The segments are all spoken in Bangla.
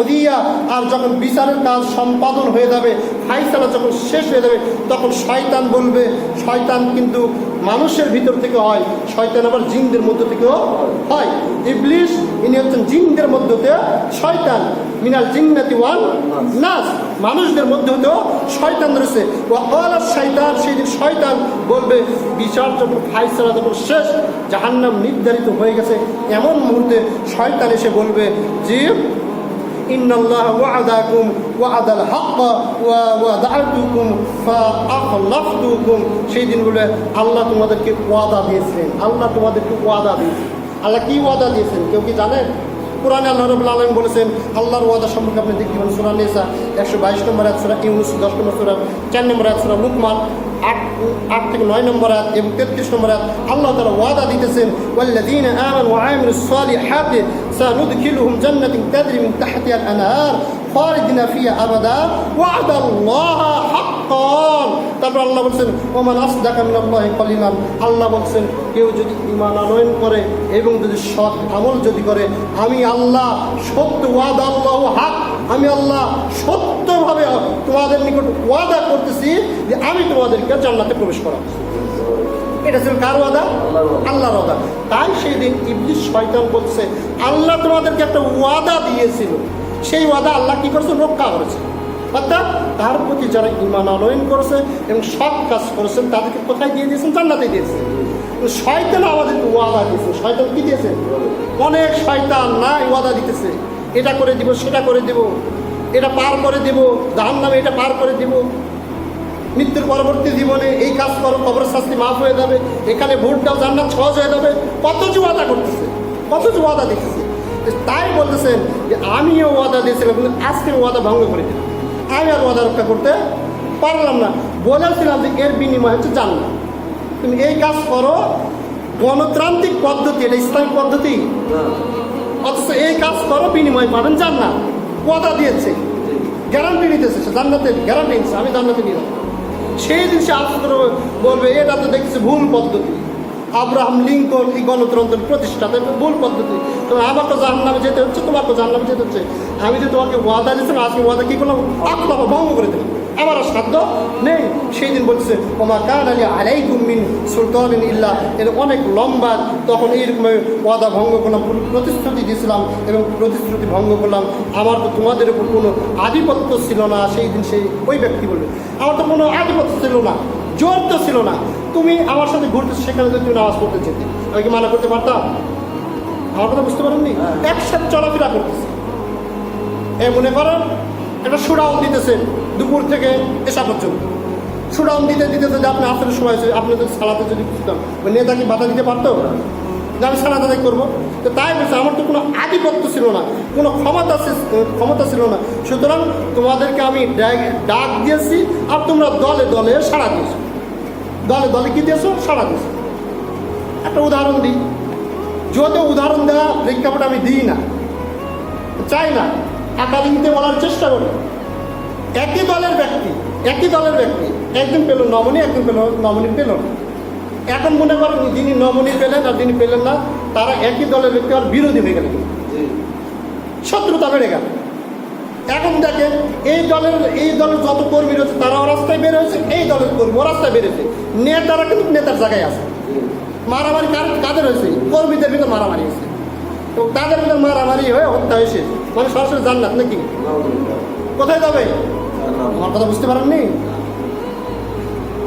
উদিয়া আর যখন বিচারের কাজ সম্পাদন হয়ে যাবে, ফাইসালা যখন শেষ হয়ে যাবে, তখন শয়তান বলবে, শয়তান কিন্তু মানুষের ভিতর থেকে হয়, শয়তান আবার জিনদের মধ্য থেকেও হয়। ইবলিশ, ইনি হচ্ছেন জিনদের মধ্য থেকে শয়তান, মিনাল জিন্নাতি ওয়ান নাস। মানুষদের মধ্যে হতেও শয়তান রয়েছে। ও আলা শয়তান, সেই দিন শয়তান বলবে, বিচার যখন, ফাইসালা যখন শেষ, জাহান্নাম নির্ধারিত হয়ে গেছে, এমন মুহূর্তে শয়তান এসে বলবে যে إن الله وعدكم وعد الحق ووعدتكم فأخلفتكم সেই দিন বলে আল্লাহ তোমাদেরকে ওয়াদা দিয়েছিলেন আল্লাহ তোমাদেরকে ওয়াদা দিয়েছেন আল্লাহ কি ওয়াদা দিয়েছেন কেউ কি জানেন কোরআনে আল্লাহ রবুল্লা আলম বলেছেন আল্লাহর ওয়াদা সম্পর্কে আপনি দেখতে পারেন সুরা নেসা একশো বাইশ নম্বর এক সুরা ইউনুস দশ নম্বর সুরা চার নম্বর এক সুরা লুকমান আট আট থেকে নয় নম্বর আয়াত এবং তেত্রিশ নম্বর আয়াত আল্লাহ তালা ওয়াদা দিতেছেন আমানু ওয়া আমিলুস সালিহাতি সানুদখিলুহুম জান্নাতিন তাজরি মিন তাহতিহা আল-আনহার খালিদিনা ফিহা আবাদা ওয়া'দাল্লাহা হাক্কান। তারপর আল্লাহ বলছেন, ওমান আসদাকা মিনাল্লাহি কলিমান আল্লাহ বলছেন, কেউ যদি ঈমান আনয়ন করে এবং যদি সৎ আমল যদি করে, আমি আল্লাহ সত্য ওয়াদা আল্লাহ হাক আমি আল্লাহ সত্যভাবে তোমাদের নিকট ওয়াদা করতেছি যে আমি তোমাদেরকে জান্নাতে প্রবেশ করাবো। এটা ছিল কার ওয়াদা? আল্লাহর ওয়াদা। তাই সেই দিন ইবলিশ শয়তান বলছে আল্লাহ তোমাদেরকে একটা ওয়াদা দিয়েছিল। সেই ওয়াদা আল্লাহ কি করেছে? রক্ষা করেছে। অর্থাৎ তার প্রতি যারা ইমান আনয়ন করেছে এবং সৎ কাজ করেছেন তাদেরকে কোথায় দিয়ে দিয়েছেন? জান্নাতে দিয়েছেন। শয়তান আমাদেরকে ওয়াদা দিয়েছে। শয়তান কি দিয়েছে? অনেক শয়তান নাই ওয়াদা দিতেছে। এটা করে দিব, সেটা করে দিব। এটা পার করে দিব জাহান নামে এটা পার করে দিব। মৃত্যুর পরবর্তী জীবনে এই কাজ করো কবর শাস্তি মাফ হয়ে যাবে। এখানে ভোট দাও, জান্নাত সহজ হয়ে যাবে। কত যে ওয়াদা করতেছে, কত যে ওয়াদা দিতেছে তাই বলতেছেন যে আমিও ওয়াদা দিয়েছিলাম, কিন্তু আজকে ওয়াদা ভঙ্গ করে দিলাম। আমি আর ওয়াদা রক্ষা করতে পারলাম না। বলেছিলাম যে এর বিনিময় হচ্ছে জান্নাত। তুমি এই কাজ করো, গণতান্ত্রিক পদ্ধতি, এটা ইসলামিক পদ্ধতি? অথচ এই কাজ করো বিনিময় পাবেন জান্নাত। ওয়াদা দিয়েছে। গ্যারান্টি নিতেছে সে। জান্নাতের গ্যারান্টি নিচ্ছে আমি জান্নাতে নিলাম। সেই দিন সে আফসোস বলবে, এটা তো দেখছি ভুল পদ্ধতি। আব্রাহাম লিঙ্কন এই গণতন্ত্রের প্রতিষ্ঠাতা ভুল পদ্ধতি। তবে আমাকে জাহান নামে যেতে হচ্ছে তোমাকে জাহান নামে যেতে হচ্ছে। আমি যে তোমাকে ওয়াদা দিয়েছিলাম, আজকে ওয়াদা কী করলাম? আত্মা ভঙ্গ করে দিলাম। আমার আর সাধ্য নেই। সেই দিন বলছে ওমা কান আলী আলাই গুমিন সুলতান ইল্লা। এর অনেক লম্বা তখন এইরকম ওয়াদা ভঙ্গ করলাম প্রতিশ্রুতি দিয়েছিলাম এবং প্রতিশ্রুতি ভঙ্গ করলাম। আমার তো তোমাদের উপর কোনো আধিপত্য ছিল না সেই দিন সেই ওই ব্যক্তি বলবে। আমার তো কোনো আধিপত্য ছিল না জোর তো ছিল না। তুমি আমার সাথে ঘুরতে সেখানে যদি তুমি নামাজ পড়তে যেতে। আমি কি মানা করতে পারতাম? আমার কথা বুঝতে পারেননি? একসাথে চলাফেরা করতেছে। এ মনে করেন একটা সুরাও দিতেছেন। দুপুর থেকে এসা পর্যন্ত। সুরাউন দিতে দিতে যদি আপনি আসলে সময় আছে, আপনি যদি সালাতে যদি ওই নেতা কি বাধা দিতে পারতো? যে আমি সালাত আদায় করব। তো তাই বলছে, আমার তো কোনো আধিপত্য ছিল না, কোনো ক্ষমতা ক্ষমতা ছিল না। সুতরাং তোমাদেরকে আমি ডাক- দিয়েছি আর তোমরা দলে দলে সাড়া দিয়েছ। দলে দলে কি দিয়েছ? সাড়া দিয়েছ। একটা উদাহরণ দিই। যদিও উদাহরণ দেওয়া প্রেক্ষাপট আমি দিই না, চাই না। একাডেমিতে বলার চেষ্টা করি। একই দলের ব্যক্তি একই দলের ব্যক্তি। একদিন পেল নমনি একদিন পেল নমনি পেল না। এখন মনে করেন যিনি নমনি পেলেন আর যিনি পেলেন না তারা একই দলের ব্যক্তি আর বিরোধী হয়ে গেল শত্রুতা বেড়ে গেল। এখন দেখেন এই দলের এই দলের যত কর্মী রয়েছে তারাও রাস্তায় বের হয়েছে এই দলের কর্মী ও রাস্তায় বেরোছে নেতারা কিন্তু নেতার জায়গায় আছে। মারামারি কার কাদের হয়েছে? কর্মীদের ভিতরে মারামারি হয়েছে। তো তাদের ভিতরে মারামারি হয়ে হত্যা হয়েছে। মানে সরাসরি জান্নাত নাকি? কোথায় যাবে? আমার কথা বুঝতে পারেননি?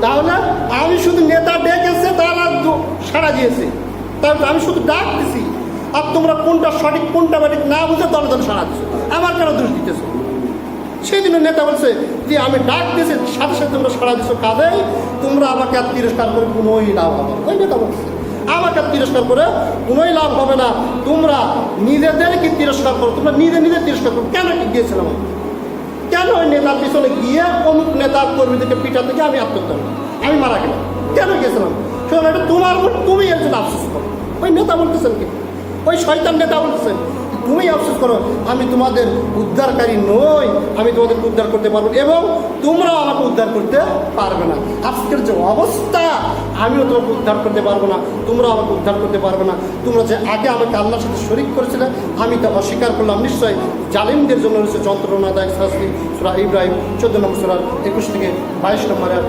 তাহলে আমি শুধু নেতা ডেকেছে, তারা সাড়া দিয়েছে। তাহলে আমি শুধু ডাক দিছি। আর তোমরা কোনটা সঠিক, কোনটা না বুঝে দলে দলে আমার কেন দোষ দিতেছো? সেই দিনের নেতা বলছে যে, আমি ডাক দিয়েছি, সাথে সাথে তোমরা সাড়া দিচ্ছ কাজেই তোমরা আমাকে আর তিরস্কার করে কোনোই লাভ হবে ওই নেতা বলছে। আমাকে তিরস্কার করে কোনোই লাভ হবে না। তোমরা নিজেদেরকে তিরস্কার করো, তোমরা নিজে নিজে তিরস্কার করো। কেন গিয়েছিলাম আমি? কেন ওই নেতার পিছনে গিয়ে অমুক নেতার কর্মীদেরকে পিঠা থেকে আমি আত্মহত্যা আমি মারা গেলাম। কেন গেছিলাম শোনো এটা তোমার উপর তুমি জন্য আফসোস করো। ওই নেতা বলতেছেন কি? ওই শয়তান নেতা বলতেছেন। তুমি আফসোস করো, আমি তোমাদের উদ্ধারকারী নই, আমি তোমাদের উদ্ধার করতে পারব এবং তোমরাও আমাকে উদ্ধার করতে পারবে না। আজকের যে অবস্থা, আমিও তোমাকে উদ্ধার করতে পারব না, তোমরাও আমাকে উদ্ধার করতে পারবে না। তোমরা যে আগে আমাকে আল্লাহর সাথে শরিক করেছিলে, আমি তা অস্বীকার করলাম। নিশ্চয়ই জালিমদের জন্য রয়েছে যন্ত্রণাদায়ক শাস্তি। সুরা ইব্রাহিম, চোদ্দ নম্বর সুরা একুশ থেকে বাইশ নম্বরের